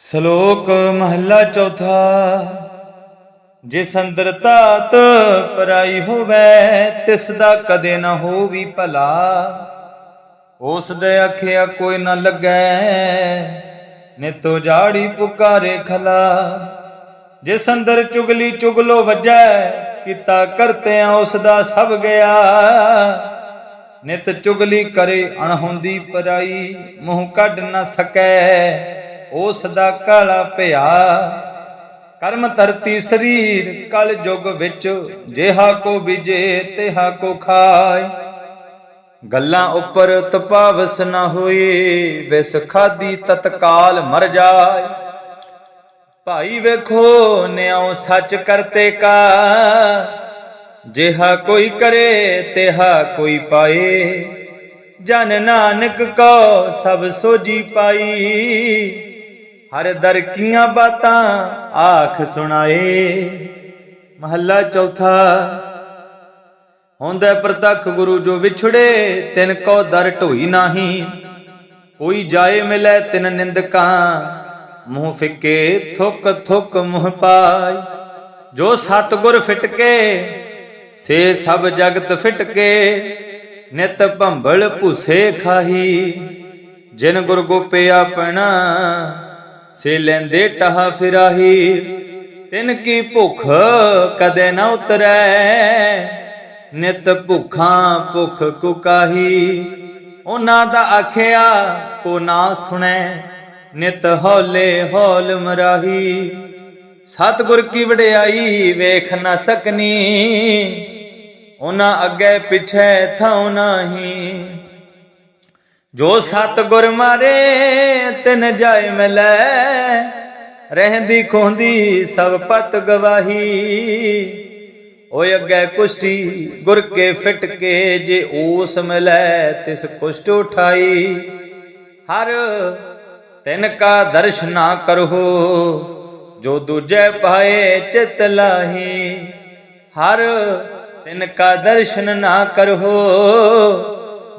ਸ਼ਲੋਕ ਮਹੱਲਾ ਚੌਥਾ, ਜਿਸ ਅੰਦਰ ਤਾਤ ਪਰਾਈ ਹੋਵੇ, ਤਿਸ ਦਾ ਕਦੇ ਨਾ ਹੋਵੀ ਭਲਾ। ਉਸ ਦੇ ਅੱਖਿਆ ਕੋਈ ਨਾ ਲੱਗੈ, ਨਿਤੋ ਜਾੜੀ ਪੁਕਾਰੇ ਖਲਾ। ਜਿਸ ਅੰਦਰ ਚੁਗਲੀ ਚੁਗਲੋ ਵੱਜੈ, ਕੀਤਾ ਕਰਤਿਆਂ ਉਸ ਦਾ ਸਭ ਗਿਆ। ਨਿਤ ਚੁਗਲੀ ਕਰੇ ਅਣਹੁੰਦੀ ਪਰਾਈ, ਮੂੰਹ ਕੱਢ ਨਾ ਸਕੈ। ਉਸ ਦਾ ਕਾਲਾ ਭਿਆ ਕਰਮ ਧਰਤੀ ਸਰੀਰ ਕਲ ਯੁਗ ਵਿੱਚ ਜਿਹਾ ਕੋ ਵਿਜੇ ਤਿਹਾ ਕੋ ਖਾਏ। ਗੱਲਾਂ ਉੱਪਰ ਤਪਾਵਸ ਨਾ ਹੋਈ ਵਿਸ ਖਾਦੀ ਤਤਕਾਲ ਮਰ ਜਾਏ। ਭਾਈ ਵੇਖੋ, ਨਿਆਉ ਸੱਚ ਕਰਤੇ ਕਾ। ਜਿਹਾ ਕੋਈ ਕਰੇ, ਤਿਹਾ ਕੋਈ ਪਾਏ। ਜਨ ਨਾਨਕ ਕੋ ਸਭ ਸੋਜੀ ਪਾਈ। ਹਰ ਦਰ ਕੀਆਂ ਬਾਤਾਂ ਆਖ ਸੁਣਾਏ। ਮਹੱਲਾ ਚੌਥਾ, ਹੁੰਦਾ ਪ੍ਰਤੱਖ ਗੁਰੂ ਜੋ ਵਿਛੜੇ, ਤਿਨ ਕੋ ਦਰ ਢੋਈ ਨਾਹੀ। ਕੋਈ ਜਾਏ ਮਿਲੇ ਤਿਨ ਨਿੰਦਕਾਂ, ਮੂੰਹ ਫਿੱਕੇ ਥੁੱਕ ਥੁੱਕ ਮੂੰਹ ਪਾਈ। ਜੋ ਸਤਗੁਰ ਫਿਟਕੇ, ਸੇ ਸਭ ਜਗਤ ਫਿਟਕੇ, ਨਿਤ ਭੰਬਲ ਭੂਸੇ ਖਾਹੀ। ਜਿਨ ਗੁਰ ਗੋਪੇ ਆਪਣਾ ਸੇ ਲੈਂਦੇ ਟਹਾ ਫਿਰਾਹੀ, ਤਿਨ ਕੀ ਭੁਖ ਕਦੇ ਨਾ ਉਤਰੈ। ਨਿਤ ਭੁੱਖਾਂ ਭੁੱਖ ਕੁਕਾਹੀ ਉਹਨਾਂ ਦਾ ਆਖਿਆ ਕੋ ਨਾ ਸੁਣੈ। ਨਿਤ ਹੌਲੇ ਹੌਲ ਮਰਾਹੀ, ਸਤਿਗੁਰ ਕੀ ਵਡਿਆਈ ਵੇਖ ਨਾ ਸਕਨੀ। ਉਹਨਾਂ ਅੱਗੇ ਪਿਛੇ ਥਾਉ ਨਹੀਂ। ਜੋ ਸਤਿਗੁਰ ਮਾਰੇ, ਤਿਨ ਜਾਏ ਮਿਲੈ। ਰਹਿੰਦੀ ਖੋਂਦੀ ਸਭ ਪਤ ਗਵਾਹੀ। ਓਏ ਅੱਗੇ ਕੁਸ਼ਟੀ ਗੁਰ ਕੇ ਫਿਟ ਕੇ, ਜੇ ਊਸ ਮਿਲੈ ਤਿਸ ਕੁਸ਼ਟ ਉਠਾਈ। ਹਰ ਤਿਨ ਕਾ ਦਰਸ਼ਨਾ ਕਰੋ ਜੋ ਦੂਜੇ ਪਾਏ ਚਿਤ ਲਾਹੀ। ਹਰ ਤਿਨ ਕਾ ਦਰਸ਼ਨ ਨਾ ਕਰੋ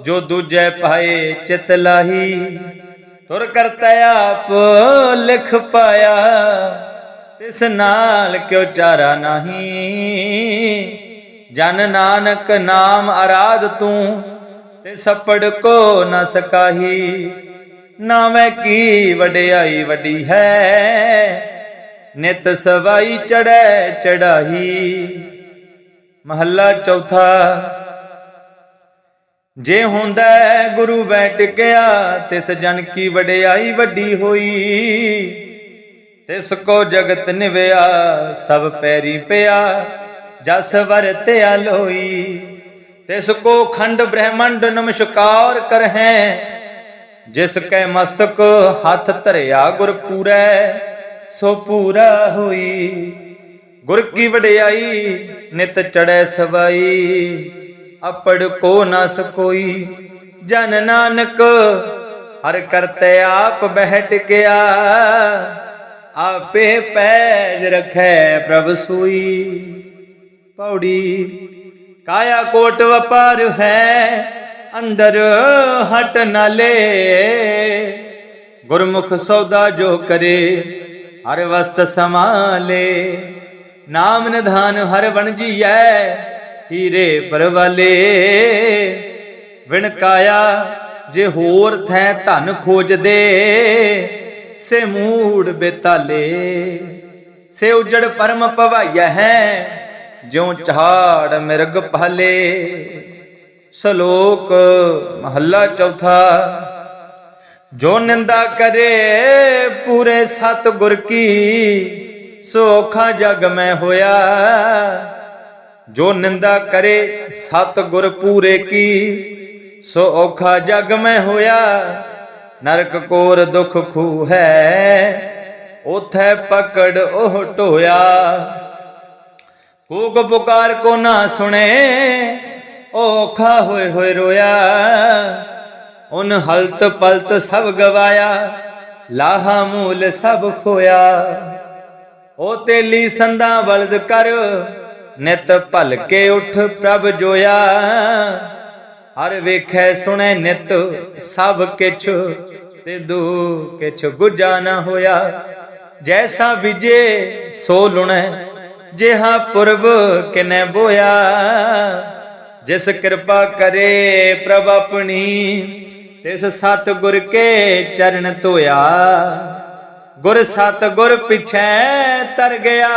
ਜੋ ਦੂਜੇ ਪਾਏ ਚਿਤ ਲਾਹੀ, ਤੁਰ ਕਰਤਾ ਆਪ ਲਿਖ ਪਾਇਆ, ਤਿਸ ਨਾਲ ਕਿਉ ਚਾਰਾ ਨਹੀਂ? ਜਨ ਨਾਨਕ ਨਾਮ ਆਰਾਧ ਤੂੰ ਤੇ ਸੱਪੜ ਕੋ ਨ ਸਕਾਹੀ? ਨਾਵੇਂ ਕੀ ਵਡਿਆਈ ਵੱਡੀ ਹੈ? ਨਿਤ ਸਵਾਈ ਚੜੈ ਚੜਾਈ ਮਹੱਲਾ ਚੌਥਾ ਜੇ ਹੁੰਦਾ ਗੁਰੂ ਬੈਠ ਗਿਆ ਤੇ ਜਨ ਕੀ ਵਡਿਆਈ ਵੱਡੀ ਹੋਈ। ਤਿਸ ਕੋ ਜਗਤ ਨਿਵਿਆ, ਸਭ ਪੈਰੀ ਪਿਆ, ਜਸ ਵਰਤਿਆ ਲੋਈ। ਤਿਸ ਕੋ ਖੰਡ ਬ੍ਰਹਮੰਡ ਨਮਸਕਾਰ ਕਰਹਿ, ਜਿਸ ਕੈ ਮਸਤਕ ਹੱਥ ਧਰਿਆ ਗੁਰ ਪੂਰੈ, ਸੋ ਪੂਰਾ ਹੋਈ। ਗੁਰ ਕੀ ਵਡਿਆਈ, ਨਿਤ ਚੜੈ ਸਵਾਈ। ਅਪੜ ਕੋ ਨਾ ਸਕੋਈ ਜਨ ਨਾਨਕ, ਹਰ ਕਰਤੇ ਆਪ ਬਹਿਟ ਗਿਆ। ਆਪੇ ਪੈਜ ਰਖੈ ਪ੍ਰਭ ਸੂਈ। ਪੌੜੀ, ਕਾਇਆ ਕੋਟ ਵਪਾਰ ਹੈ। ਅੰਦਰ ਹਟ ਨਾ ਲੇ। ਗੁਰਮੁਖ ਸੌਦਾ ਜੋ ਕਰੇ, ਹਰ ਵਸਤ ਸਮਾਲੇ ਨਾਮ ਨਿਧਾਨ ਹਰ ਬਣ ਜੀਐ। ਹੀਰੇ ਪਰਵਾਲੇ ਵਿਣਕਾਇਆ ਜੇ ਹੋਰ ਥੈ ਧਨ ਖੋਜਦੇ, ਸੇ ਮੂੜ ਬੇਤਾਲੇ। ਸੇ ਉਜੜ ਪਰਮ ਪਵਾਈਆ ਹੈ, ਜਿਉ ਝਾੜ ਮਿਰਗ ਪਾਲੇ ਸ਼ਲੋਕ ਮਹੱਲਾ ਚੌਥਾ। ਜੋ ਨਿੰਦਾ ਕਰੇ ਪੂਰੇ ਸਤ ਗੁਰ ਕੀ ਸੋਖਾ ਜਗ ਮੈਂ ਹੋਇਆ। ਜੋ ਨਿੰਦਾ ਕਰੇ ਸਤ ਗੁਰ ਪੂਰੇ ਕੀ, ਸੋ ਔਖਾ ਜਗ ਮੈਂ ਹੋਇਆ, ਨਰਕ ਕੋਰ ਦੁਖ ਖੂ ਹੈ, ਉਥੇ ਪਕੜ ਉਹ ਢੋਇਆ ਕੂਕ ਪੁਕਾਰ ਕੋ ਨਾ ਸੁਣੇ, ਔਖਾ ਹੋਏ ਹੋਏ ਰੋਇਆ। ਉਨ ਹਲਤ ਪਲਤ ਸਭ ਗਵਾਇਆ, ਲਾਹਾ ਮੂਲ ਸਭ ਖੋਇਆ। ਉਹ ਤੇਲੀ ਸੰਦਾ ਬਲਦ ਕਰ ਨਿਤ ਭਲਕੇ ਉਠ ਪ੍ਰਭ ਜੋਇਆ। ਹਰ ਵੇਖੈ ਸੁਣੈ ਨਿਤ ਸਭ ਕਿਛ, ਤੇ ਦੂ ਕਿਛ ਗੁਜਾ ਨਾ ਹੋਇਆ। ਜੈਸਾ ਵਿਜੇ ਸੋ ਲੁਣੈ, ਜਿਹਾ ਪੁਰਬ ਕਿਨੈ ਬੋਇਆ। ਜਿਸ ਕਿਰਪਾ ਕਰੇ ਪ੍ਰਭ ਆਪਣੀ, ਤਿਸ ਸਤ ਗੁਰ ਕੇ ਚਰਨ ਧੋਇਆ। ਗੁਰ ਸਤ ਗੁਰ ਪਿਛੈ ਤਰ ਗਿਆ।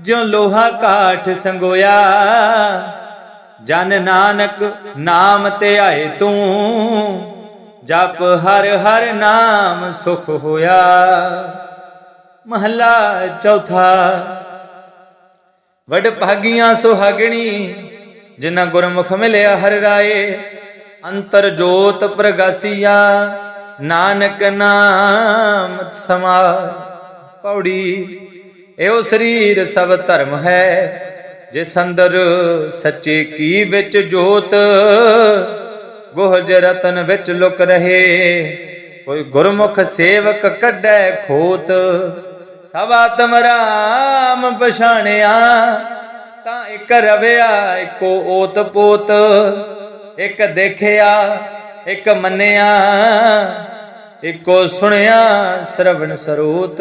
ਜਿਉ ਲੋਹਾ ਕਾਠ ਸੰਗੋਇਆ। ਜਨ ਨਾਨਕ ਨਾਮ ਤੇ ਆਏ ਤੂੰ, ਜਪ ਹਰ ਹਰ ਨਾਮ ਸੁਖ ਹੋਇਆ। ਮਹੱਲਾ ਚੌਥਾ, ਵਡ ਭਾਗੀਆਂ ਸੁਹਾਗਣੀ, ਜਿਨ੍ਹਾਂ ਗੁਰਮੁਖ ਮਿਲਿਆ ਹਰ ਰਾਏ। ਅੰਤਰ ਜੋਤ ਪ੍ਰਗਾਸੀਆ, ਨਾਨਕ ਨਾਮ ਸਮਾਇ ਪੌੜੀ ਇਹੋ ਸਰੀਰ ਸਭ ਧਰਮ ਹੈ, ਜੇ ਸੰਦਰ ਸੱਚੇ ਕੀ ਵਿੱਚ ਜੋਤ? ਗੁਹਜ ਰਤਨ ਵਿੱਚ ਲੁਕ ਰਹੇ, ਕੋਈ ਗੁਰਮੁਖ ਸੇਵਕ ਕੱਢੈ ਖੋਤ? ਸਭ ਆਤਮ ਰਾਮ ਪਛਾਣਿਆ, ਤਾਂ ਇੱਕ ਰਵਿਆ, ਇੱਕੋ ਓਤ ਪੋਤ। ਇੱਕ ਦੇਖਿਆ, ਇੱਕ ਮੰਨਿਆ, ਇੱਕੋ ਸੁਣਿਆ, ਸਰਵਣ ਸਰੋਤ।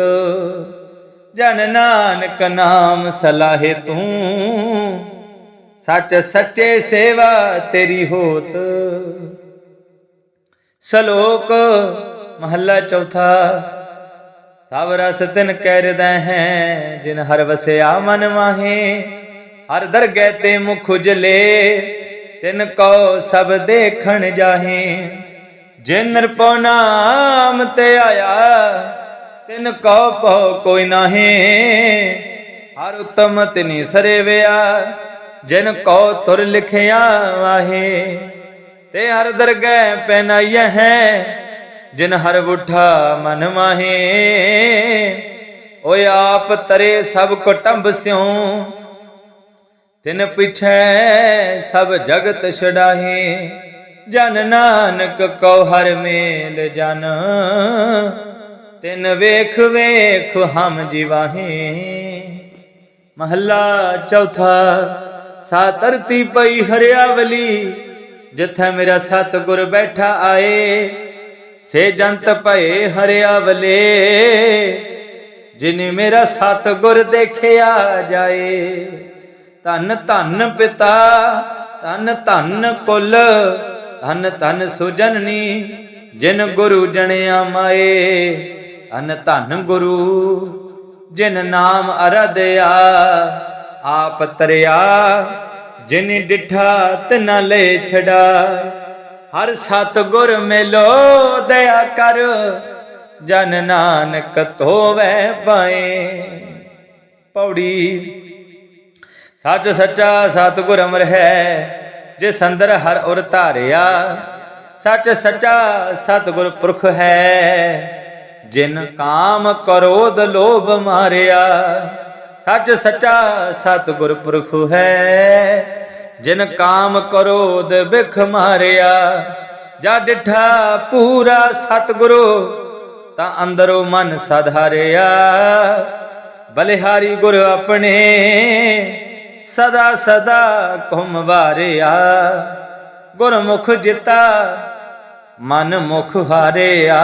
ਜਨ ਨਾਨਕ ਨਾਮ ਸਲਾਹੇ ਤੂੰ। ਸੱਚ ਸੱਚੇ ਸੇਵਾ ਤੇਰੀ ਹੋਤ। ਸ਼ਲੋਕ ਮਹੱਲਾ ਚੌਥਾ। ਸਭ ਰਸ ਤਿਨ ਕਹਿਰਦਾ ਹੈ, ਜਿਨ ਹਰ ਵਸਿਆ ਮਨ ਮਾਹੇ। ਹਰ ਦਰਗਹਿ ਤੇ ਮੁਖ ਉਜਲੇ, ਤਿਨ ਕੋ ਸਭ ਦੇਖਣ ਜਾਹੇ। ਜਿਨ ਨਿਰਪਉ ਨਾਮ ਤੇ ਆਇਆ ਤਿਨ ਕੋ ਪਉ ਕੋਈ ਨਾਹੀ। ਹਰ ਉਤਮ ਤਿਨੀ ਸਰੇਵਿਆ ਜਿਨ ਕੋ ਤੁਰ ਲਿਖਿਆ ਵਾਹੇ ਤੇ ਹਰ ਦਰਗਹਿ ਪੈਨਾਈਐ ਹੈ, ਜਿਨ ਹਰ ਉਠਾ ਮਨ ਮਾਹੇ। ਓਏ ਆਪ ਤਰੇ ਸਭ ਕੁਟੰਬ ਸਿਉ, ਤਿਨ ਪਿਛੈ ਸਭ ਜਗਤ ਛਡਾਹੇ। ਜਨ ਨਾਨਕ ਕਉ ਹਰ ਮੇਲ ਜਨ ਤਿਨ ਵੇਖ ਵੇਖ ਹਮ ਜਿਵਾਹੇ। ਮਹੱਲਾ ਚੌਥਾ ਸਾ ਧਰਤੀ ਪਈ ਹਰਿਆਵਲੀ, ਜਿੱਥੇ ਮੇਰਾ ਸਤਿਗੁਰ ਬੈਠਾ ਆਏ, ਸੇ ਜੰਤ ਭਏ ਹਰਿਆਵਲੇ, ਜਿਨੇ ਮੇਰਾ ਸਤਿਗੁਰ ਦੇਖਿਆ ਜਾਏ। ਧੰਨ ਧੰਨ ਪਿਤਾ, ਧੰਨ ਧੰਨ ਕੁਲ, ਧੰਨ ਧੰਨ ਸੁਜਨਨੀ, ਜਿਨ ਗੁਰੂ ਜਣਿਆ ਮਾਏ। ਧੰਨ ਧੰਨ ਗੁਰੂ, ਜਿਨ ਨਾਮ ਅਰਦਿਆ, ਆਪ ਤਰਿਆ। ਜਿਨ ਡਿਠਾ ਤਿਨ ਲੈ ਛੜਾ ਹਰ ਸਤ ਗੁਰ ਮਿਲੋ, ਦਇਆ ਕਰ। ਜਨ ਨਾਨਕ ਧੋਵੈ ਪਾਏ ਪੌੜੀ। ਸੱਚ ਸੱਚਾ ਸਤਿਗੁਰ ਅਮਰ ਹੈ ਜੇ ਅੰਦਰ ਹਰ ਔਰ ਧਾਰਿਆ। ਸੱਚ ਸੱਚਾ ਸਤਿਗੁਰ ਪੁਰਖ ਹੈ। ਜਿਨ ਕਾਮ ਕਰੋਧ ਲੋਭ ਮਾਰਿਆ, ਸੱਚ ਸੱਚਾ ਸਤਿਗੁਰ ਪੁਰਖ ਹੈ। ਜਿਨ ਕਾਮ ਕਰੋਧ ਬਿਖ ਮਾਰਿਆ ਜਾ ਡਿਠਾ ਪੂਰਾ ਸਤਿਗੁਰੂ, ਤਾਂ ਅੰਦਰੋਂ ਮਨ ਸਧਾਰਿਆ। ਬਲਿਹਾਰੀ ਗੁਰ ਆਪਣੇ ਸਦਾ ਸਦਾ ਘੁਮ ਵਾਰਿਆ। ਗੁਰਮੁਖ ਜਿਤਾ, ਮਨ ਮੁਖ ਹਾਰਿਆ।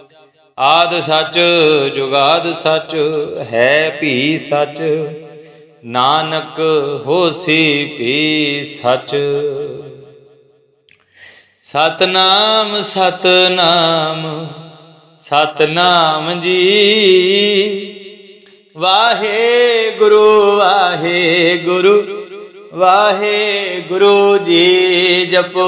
ਆਦ ਸੱਚ, ਜੁਗਾਦ ਸੱਚ, ਹੈ ਵੀ ਸੱਚ। ਨਾਨਕ ਹੋਸੀ ਭੀ ਸੱਚ। ਸਤਨਾਮ ਸਤਨਾਮ ਸਤਨਾਮ ਜੀ। ਵਾਹਿਗੁਰੂ ਵਾਹਿਗੁਰੂ ਵਾਹਿਗੁਰੂ ਜੀ ਜਪੋ।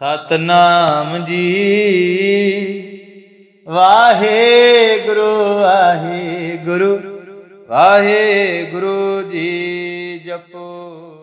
ਸਤਨਾਮ ਜੀ। ਵਾਹਿਗੁਰੂ ਵਾਹਿਗੁਰੂ ਵਾਹਿਗੁਰੂ ਜੀ ਜਪੋ।